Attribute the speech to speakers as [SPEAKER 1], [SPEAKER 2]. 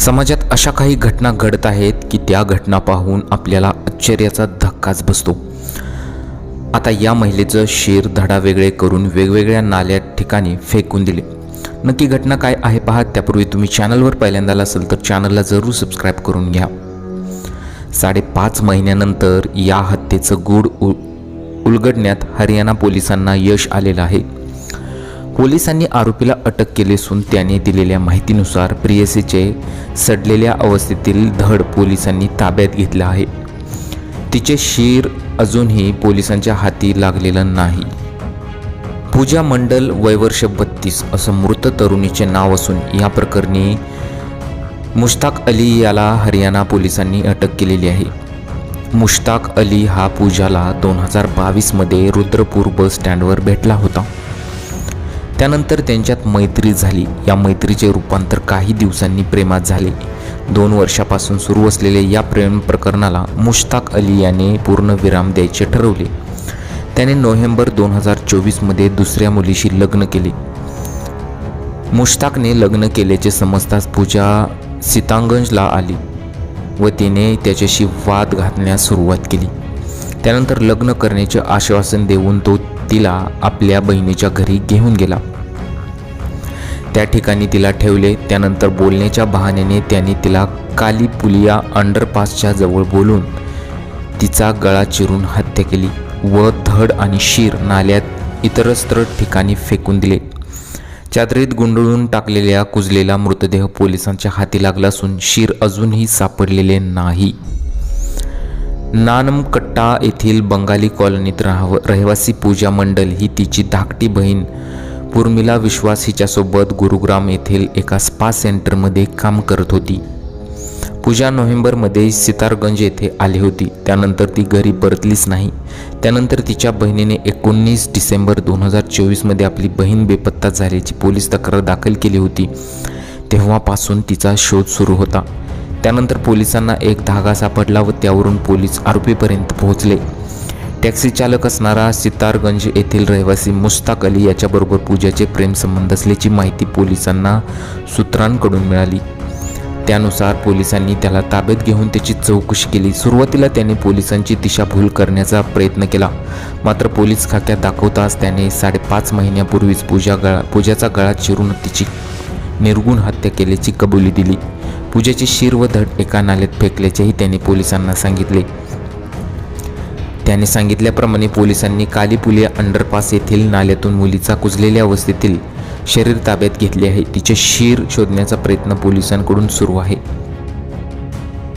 [SPEAKER 1] समाजात अशा काही घटना घडत आहेत की त्या घटना पाहून आपल्याला आश्चर्याचा धक्काच बसतो. आता या महिलेचं शेर धडा वेगळे करून वेगवेगळ्या नाल्या ठिकाणी फेकून दिले. नक्की घटना काय आहे पहा त्यापूर्वी तुम्ही चॅनलवर पहिल्यांदा असेल तर चॅनलला जरूर सबस्क्राईब करून घ्या. साडेपाच महिन्यानंतर या हत्येचं गूढ उ उलगडण्यात हरियाणा पोलिसांना यश आलेलं आहे. पोलिसांनी आरोपीला अटक केली असून त्याने दिलेल्या माहितीनुसार प्रियसीचे सडलेल्या अवस्थेतील धड पोलिसांनी ताब्यात घेतलं आहे. तिचे शीर अजूनही पोलिसांच्या हाती लागलेलं नाही. पूजा मंडल वयवर्ष बत्तीस असं मृत तरुणीचे नाव असून या प्रकरणी मुश्ताक अली याला हरियाणा पोलिसांनी अटक केलेली आहे. मुश्ताक अली हा पूजाला दोन हजार बावीसमध्ये रुद्रपूर बस स्टँडवर भेटला होता. त्यानंतर त्यांच्यात मैत्री झाली. या मैत्रीचे रूपांतर काही दिवसांनी प्रेमात झाले. दोन वर्षापासून सुरू असलेल्या या प्रेम प्रकरणाला मुश्ताक अली याने पूर्ण विराम द्यायचे ठरवले. त्याने नोव्हेंबर दोन हजार चोवीसमध्ये दुसऱ्या मुलीशी लग्न केले. मुश्ताकने लग्न केल्याचे समजताच पूजा सीतांगंजला आली व तिने त्याच्याशी वाद घालण्यास सुरुवात केली. त्यानंतर लग्न करण्याचे आश्वासन देऊन तो तिला आपल्या बहिणीच्या घरी घेऊन गेला. त्या ठिकाणी तिला ठेवले. त्यानंतर बोलण्याच्या बहाण्याने त्यांनी तिला काली पुलिया अंडरपासच्या जवळ बोलून तिचा गळा चिरून हत्या केली व धड आणि शीर नाल्यात इतरस्त्र ठिकाणी फेकून दिले. चादरीत गुंडळून टाकलेल्या कुजलेला मृतदेह पोलिसांच्या हाती लागला असून शीर अजूनही सापडलेले नाही. नानमकट्टा येथील बंगाली कॉलनीत राह रहिवासी पूजा मंडल ही तिची धाकटी बहीण उर्मिला विश्वास हिच्यासोबत गुरुग्राम येथील एका स्पा सेंटरमध्ये काम करत होती. पूजा नोव्हेंबरमध्ये सितारगंज येथे आली होती. त्यानंतर ती घरी परतलीच नाही. त्यानंतर तिच्या बहिणीने एकोणीस डिसेंबर दोन हजार चोवीसमध्ये आपली बहीण बेपत्ता झाल्याची पोलीस तक्रार दाखल केली होती. तेव्हापासून तिचा शोध सुरू होता. त्यानंतर पोलिसांना एक धागा सापडला व त्यावरून पोलीस आरोपीपर्यंत पोहोचले. टॅक्सी चालक असणारा सितारगंज येथील रहिवासी मुश्ताक अली याच्याबरोबर पूजाचे प्रेमसंबंध असल्याची माहिती पोलिसांना सूत्रांकडून मिळाली. त्यानुसार पोलिसांनी त्याला ताब्यात घेऊन त्याची चौकशी केली. सुरुवातीला त्याने पोलिसांची दिशाभूल करण्याचा प्रयत्न केला. मात्र पोलीस खाक्यात दाखवताच त्याने साडेपाच महिन्यापूर्वीच पूजा गळा पूजाचा गळा चिरून तिची निर्गुण हत्या केल्याची कबुली दिली. पूजाची शिर व धड एका नाल्यात फेकल्याचेही त्याने पोलिसांना सांगितले. त्याने सांगितल्याप्रमाणे पोलिसांनी कालीपुलिया अंडरपास येथील नाल्यातून मुलीचा कुजलेल्या अवस्थेतील शरीर ताब्यात घेतले आहे. तिचे शीर शोधण्याचा प्रयत्न पोलिसांकडून सुरू आहे.